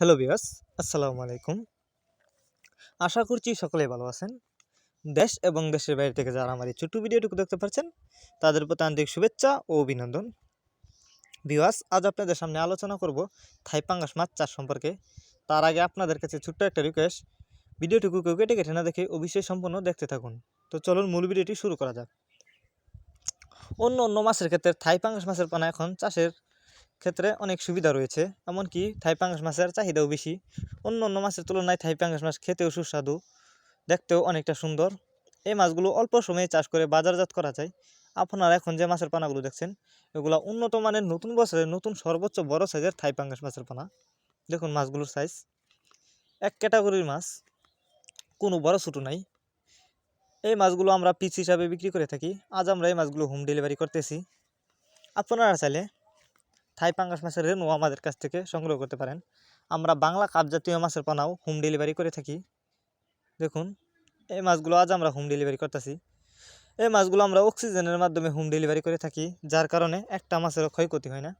Hello বিয়াস আসসালামু আলাইকুম। আশা করছি সকলেই ভালো আছেন। দেশ এবং দেশের বাইরে থেকে যারা আমার এই ছোট্ট ভিডিওটুকু দেখতে পাচ্ছেন তাদের প্রতি আন্তরিক শুভেচ্ছা ও অভিনন্দন। বিওয়াস আজ আপনাদের সামনে আলোচনা করব থাই পাঙ্গাস মাছ চাষ সম্পর্কে। তার আগে আপনাদের কাছে ছোট্ট একটা রিকোয়েস্ট ভিডিওটুকু কেউ কেটে কেটে না দেখে অবশ্যই সম্পূর্ণ দেখতে থাকুন। তো চলুন মূল ভিডিওটি শুরু করা যাক। অন্য অন্য মাছের ক্ষেত্রে থাই পাঙ্গাস মাছের পানা এখন চাষের ক্ষেত্রে অনেক সুবিধা রয়েছে। এমনকি থাই পাঙ্গাস মাছের চাহিদাও বেশি। অন্য অন্য মাছের তুলনায় থাই পাঙ্গাস মাছ খেতেও সুস্বাদু, দেখতেও অনেকটা সুন্দর। এই মাছগুলো অল্প সময়ে চাষ করে বাজারজাত করা যায়। আপনারা এখন যে মাছের পানাগুলো দেখছেন, এগুলো উন্নত মানের নতুন বছরের নতুন সর্বোচ্চ বড় সাইজের থাই পাঙ্গাস মাছের পানা। দেখুন মাছগুলোর সাইজ। এক ক্যাটাগরির মাছ, কোনো বড় ছোটো নাই। এই মাছগুলো আমরা পিস হিসাবে বিক্রি করে থাকি। আজ আমরা এই মাছগুলো হোম ডেলিভারি করতেছি। আপনারা চাইলে থাই পাঙ্গাস মাছের রেনু আমাদের কাছ থেকে সংগ্রহ করতে পারেন। আমরা বাংলা কাপ জাতীয় মাছের পানাও হোম ডেলিভারি করে থাকি। দেখুন, এই মাছগুলো আজ আমরা হোম ডেলিভারি করতেছি। এই মাছগুলো আমরা অক্সিজেনের মাধ্যমে হোম ডেলিভারি করে থাকি, যার কারণে একটা মাছেরও ক্ষয়ক্ষতি হয় না।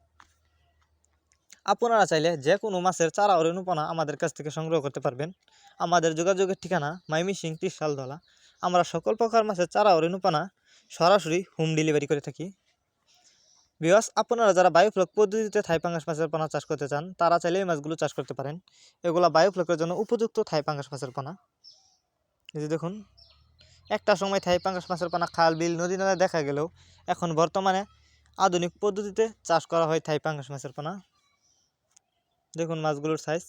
আপনারা চাইলে যে কোনো মাছের চারা ও রেণুপানা আমাদের কাছ থেকে সংগ্রহ করতে পারবেন। আমাদের যোগাযোগের ঠিকানা মাইমিসিং ত্রিশালদলা আমরা সকল প্রকার মাছের চারা ও রেণুপানা সরাসরি হোম ডেলিভারি করে থাকি। বিয়াস আপনারা যারা বায়োফ্লক পদ্ধতিতে থাই পাঙ্গাস মাছের পোনা চাষ করতে চান, তারা চাইলে এই মাছগুলো চাষ করতে পারেন। এগুলো বায়োফ্লকের জন্য উপযুক্ত থাই পাঙ্গাস মাছের পোনা। এই যে দেখুন, একটা সময় থাই পাঙ্গাস মাছের পোনা খাল, বিল, নদী, নালায় দেখা গেলেও এখন বর্তমানে আধুনিক পদ্ধতিতে চাষ করা হয় থাই পাঙ্গাস মাছের পোনা। দেখুন মাছগুলোর সাইজ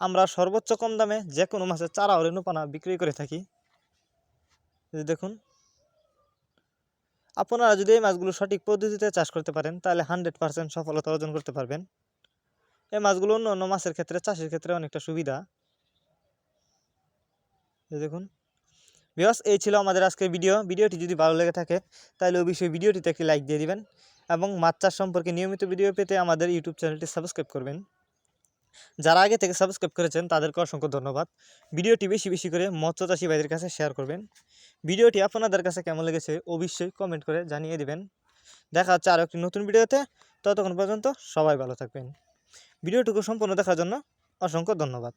আমরা সর্বোচ্চ কম দামে যে কোনো মাছের চারা ও রেণুপানা বিক্রি করে থাকি। দেখুন আপনারা যদি এই মাছগুলো সঠিক পদ্ধতিতে চাষ করতে পারেন, তাহলে হান্ড্রেড পার্সেন্ট সফলতা অর্জন করতে পারবেন। এই মাছগুলো অন্য অন্য মাছের ক্ষেত্রে, চাষের ক্ষেত্রে অনেকটা সুবিধা। দেখুন। বিয়স এই ছিল আমাদের আজকের ভিডিও ভিডিওটি যদি ভালো লেগে থাকে, তাহলে অবশ্যই ভিডিওটিতে একটি লাইক দিয়ে দিবেন এবং মাছ চাষ সম্পর্কে নিয়মিত ভিডিও পেতে আমাদের ইউটিউব চ্যানেলটি সাবস্ক্রাইব করবেন। যারা আগে থেকে সাবস্ক্রাইব করেছেন, তাদেরকে অসংখ্য ধন্যবাদ। ভিডিওটি বেশি বেশি করে মৎস্য চাষি ভাইদের কাছে শেয়ার করবেন। ভিডিওটি আপনাদের কাছে কেমন লেগেছে অবশ্যই কমেন্ট করে জানিয়ে দেবেন। দেখা হচ্ছে আরও একটি নতুন ভিডিওতে। ততক্ষণ পর্যন্ত সবাই ভালো থাকবেন। ভিডিওটুকু সম্পূর্ণ দেখার জন্য অসংখ্য ধন্যবাদ।